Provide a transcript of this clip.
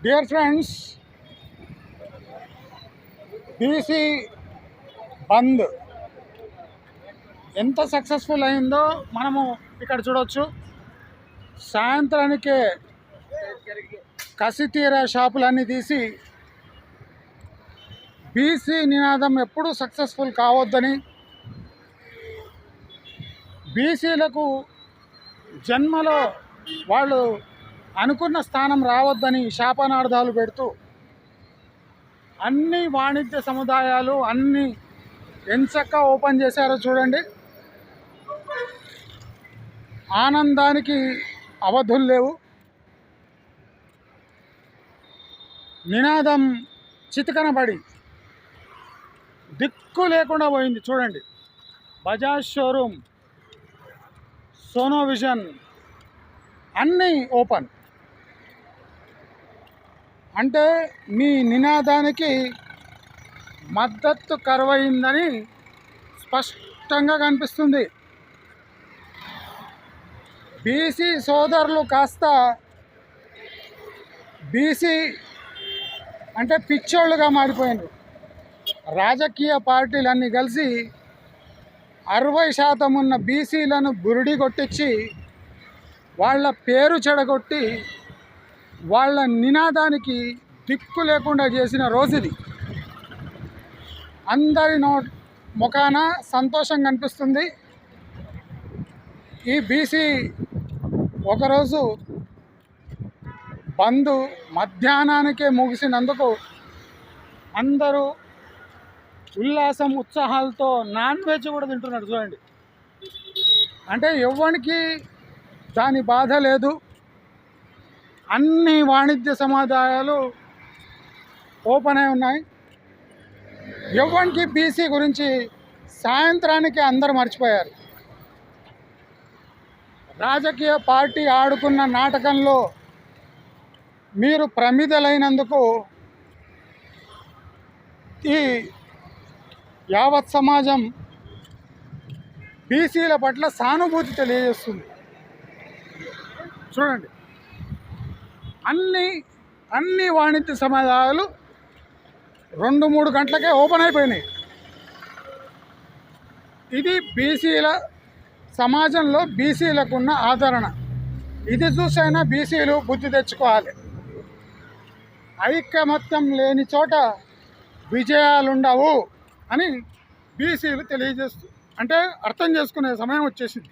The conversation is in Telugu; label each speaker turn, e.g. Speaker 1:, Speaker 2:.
Speaker 1: డియర్ ఫ్రెండ్స్ బీసీ బంద్ ఎంత సక్సెస్ఫుల్ అయిందో మనము ఇక్కడ చూడవచ్చు సాయంత్రానికే కసితీర షాపులన్నీ తీసి బీసీ నినాదం ఎప్పుడూ సక్సెస్ఫుల్ కావద్దని బీసీలకు జన్మలో వాళ్ళు అనుకున్న స్థానం రావద్దని శాపనార్థాలు పెడుతూ అన్ని వాణిజ్య సముదాయాలు అన్ని ఎంచక్క ఓపెన్ చేశారో చూడండి. ఆనందానికి అవధులు లేవు. నినాదం చితకనబడి దిక్కు లేకుండా పోయింది. చూడండి. బజాజ్ షోరూమ్ సోనోవిజన్ అన్నీ ఓపెన్. అంటే మీ నినాదానికి మద్దతు కరువైందని స్పష్టంగా కనిపిస్తుంది. బీసీ సోదరులు కాస్త బీసీ అంటే పిచ్చోళ్ళుగా మారిపోయింది రాజకీయ పార్టీలన్నీ కలిసి అరవై శాతం ఉన్న బీసీలను బురిడి కొట్టించి వాళ్ళ పేరు చెడగొట్టి వాళ్ళ నినాదానికి దిక్కు లేకుండా చేసిన రోజుది. అందరి నో ముఖాన సంతోషం కనిపిస్తుంది. ఈ బీసీ ఒకరోజు బంద్ మధ్యాహ్నానికే ముగిసినందుకు అందరూ ఉల్లాసం ఉత్సాహాలతో నాన్ వెజ్ కూడా తింటున్నారు. చూడండి. అంటే ఎవరికి దాని బాధ లేదు. అన్ని వాణిజ్య సముదాయాలు ఓపెన్ అయి ఉన్నాయి. ఎవరికి బీసీ గురించి సాయంత్రానికి అందరు మర్చిపోయారు. రాజకీయ పార్టీ ఆడుకున్న నాటకంలో మీరు ప్రమిదలైనందుకు ఈ యావత్ సమాజం బీసీల పట్ల సానుభూతి తెలియజేస్తుంది. చూడండి. అన్ని అన్ని వాణిజ్య సముదాయాలు రెండు మూడు గంటలకే ఓపెన్ అయిపోయినాయి. ఇది బీసీల సమాజంలో బీసీలకు ఉన్న ఆదరణ. ఇది చూసైనా బీసీలు బుద్ధి తెచ్చుకోవాలి. ఐకమత్యం లేని చోట విజయాలుండవు అని బీసీలు తెలియజేస్తూ అంటే అర్థం చేసుకునే సమయం వచ్చేసింది.